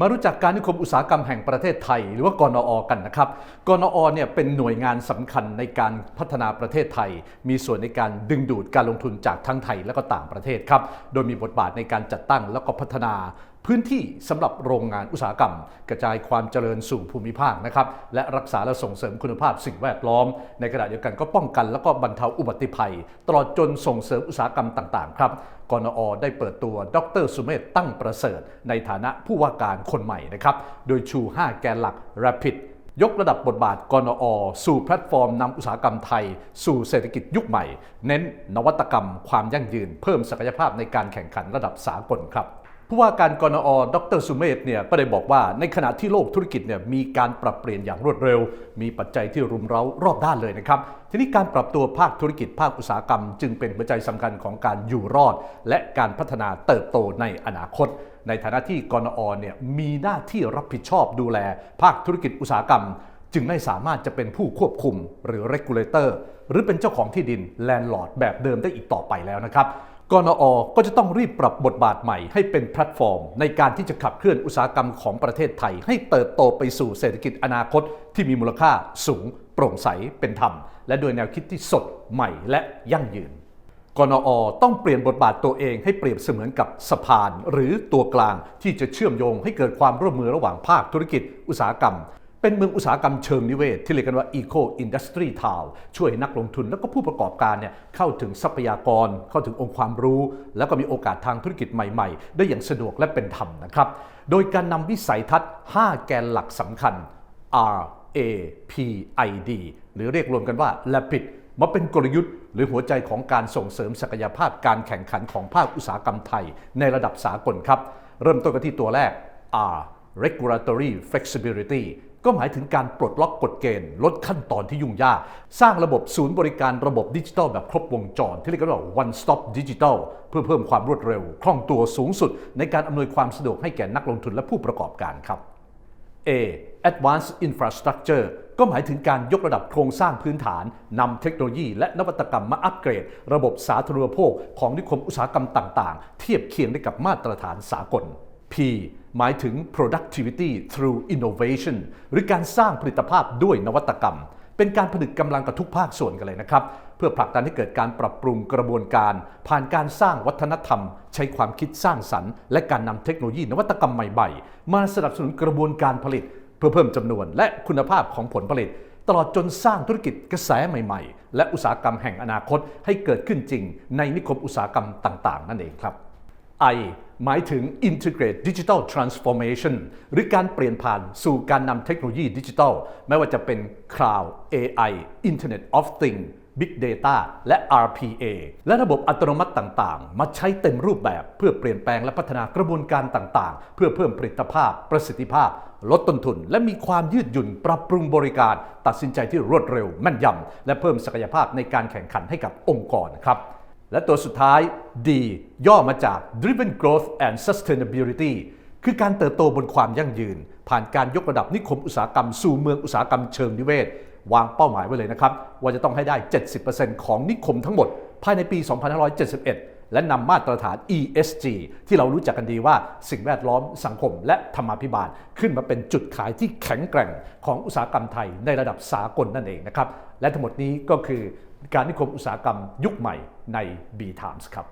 มารู้จักการนิคมอุตสาหกรรมแห่งประเทศไทย หรือว่ากนอกันนะครับ กนอเนี่ยเป็นหน่วยงานสำคัญในการพัฒนาประเทศไทย มีส่วนในการดึงดูดการลงทุนจากทั้งไทยและก็ต่างประเทศครับ โดยมีบทบาทในการจัดตั้งแล้วก็พัฒนา พื้นที่สำหรับโรงงานอุตสาหกรรม กระจายความเจริญสู่ภูมิภาคนะครับและรักษาและส่งเสริมคุณภาพสิ่งแวดล้อม ในขณะเดียวกันก็ป้องกัน แล้วก็บรรเทาอุบัติภัย ตลอดจนส่งเสริมอุตสาหกรรมต่างๆครับกนอได้เปิดตัวดรสุเมธตั้งประเสริฐ ในฐานะผู้ว่าการคนใหม่นะครับโดยชู 5 แกนหลัก Rapid ยกระดับบทบาทกนอ สู่แพลตฟอร์มนำอุตสาหกรรมไทย สู่เศรษฐกิจยุคใหม่ เน้นนวัตกรรม ความยั่งยืน เพิ่มศักยภาพในการแข่งขันระดับสากลครับ ผู้ว่าการกนอดรสุเมธเนี่ยก็ได้บอกว่าในขณะที่โลกธุรกิจเนี่ยมีการปรับเปลี่ยนอย่างรวดเร็ว มีปัจจัยที่รุมเร้ารอบด้านเลยนะครับ ทีนี้การปรับตัวภาคธุรกิจภาคอุตสาหกรรม จึงเป็นหัวใจสำคัญของการอยู่รอด และการพัฒนาเติบโตในอนาคต ในฐานะที่กนอเนี่ยมีหน้าที่รับผิดชอบดูแล ภาคธุรกิจอุตสาหกรรม จึงไม่สามารถจะเป็นผู้ควบคุมหรือ regulator หรือเป็นเจ้าของที่ดิน landlord แบบเดิมได้อีกต่อไปแล้วนะครับ กนอก็จะต้องรีบปรับบทบาทใหม่ให้เป็นแพลตฟอร์ม ในการที่จะขับเคลื่อนอุตสาหกรรมของประเทศไทย ให้เติบโตไปสู่เศรษฐกิจอนาคตที่มีมูลค่าสูง โปร่งใสเป็นธรรม และโดยแนวคิดที่สดใหม่และยั่งยืนกนอต้องเปลี่ยนบทบาทตัวเองให้เปรียบเสมือนกับสะพาน หรือตัวกลางที่จะเชื่อมโยงให้เกิดความร่วมมือระหว่างภาคธุรกิจอุตสาหกรรม เป็นเมืองอุตสาหกรรมเชิงนิเวศ ที่เรียกกันว่า Eco Industry Town ช่วยนักลงทุนและก็ผู้ประกอบการเนี่ยเข้าถึงทรัพยากร เข้าถึงองค์ความรู้ แล้วก็มีโอกาสทางธุรกิจใหม่ๆ ได้อย่างสะดวกและเป็นธรรมนะครับ โดยการนำวิสัยทัศน์ 5 แกนหลักสำคัญ R A P I D หรือเรียกรวมกันว่า Rapid มาเป็นกลยุทธ์หรือหัวใจของการส่งเสริมศักยภาพการแข่งขันของภาคอุตสาหกรรมไทย ในระดับสากลครับ เริ่มต้นกันที่ตัวแรก R regulatory flexibility ก็หมายถึงการปลดล็อกกฎเกณฑ์ ลดขั้นตอนที่ยุ่งยาก สร้างระบบศูนย์บริการระบบดิจิทัลแบบครบวงจร ที่เรียกว่า one stop digital เพื่อเพิ่มความรวดเร็ว คล่องตัวสูงสุด ในการอำนวยความสะดวกให้แก่นักลงทุนและผู้ประกอบการครับ A Advanced Infrastructure ก็หมายถึงการยกระดับโครงสร้างพื้นฐานนำเทคโนโลยีและนวัตกรรมมาอัปเกรด ระบบสาธารณูปโภคของนิคมอุตสาหกรรมต่าง ๆ เทียบเคียงได้กับมาตรฐานสากล P หมายถึง productivity through innovation หรือการสร้างผลิตภาพด้วยนวัตกรรม เป็นการผนึกกำลังกับทุกภาคส่วนกันเลยนะครับ เพื่อผลักดันให้เกิดการปรับปรุงกระบวนการ ผ่านการสร้างวัฒนธรรม ใช้ความคิดสร้างสรรค์ และการนำเทคโนโลยีนวัตกรรมใหม่ๆ มาสนับสนุนกระบวนการผลิต เพื่อเพิ่มจำนวนและคุณภาพของผลผลิตตลอดจนสร้างธุรกิจกระแสใหม่ๆ และอุตสาหกรรมแห่งอนาคตให้เกิดขึ้นจริง ในนิคมอุตสาหกรรมต่าง ๆ นั่นเองครับ I หมายถึง Integrate Digital Transformation หรือการเปลี่ยนผ่านสู่การนำเทคโนโลยีดิจิทัล ไม่ว่าจะเป็น Cloud AI Internet of Things Big Data และ RPA และระบบอัตโนมัติต่างๆ มาใช้เต็มรูปแบบเพื่อเปลี่ยนแปลงและพัฒนากระบวนการต่างๆ เพื่อเพิ่มผลิตภาพ ประสิทธิภาพ ลดต้นทุน และมีความยืดหยุ่นปรับปรุงบริการ ตัดสินใจที่รวดเร็วแม่นยำและเพิ่มศักยภาพในการแข่งขันให้กับองค์กรครับ และตัวสุดท้าย D ย่อมาจาก Driven Growth and Sustainability คือการเติบโตบนความยั่งยืน ผ่านการยกระดับนิคมอุตสาหกรรมสู่เมืองอุตสาหกรรมเชิงนิเวศ วางเป้าหมายไว้เลยนะครับ ว่าจะต้องให้ได้ 70%ของนิคมทั้งหมด ภายในปี 2571 และนำมาตรฐาน ESG ที่เรารู้จักกันดีว่าสิ่งแวดล้อมสังคมและธรรมาภิบาล ขึ้นมาเป็นจุดขายที่แข็งแกร่งของอุตสาหกรรมไทยในระดับสากลนั่นเองนะครับและทั้งหมดนี้ก็คือ การนิคมอุตสาหกรรมยุคใหม่ใน B Times ครับ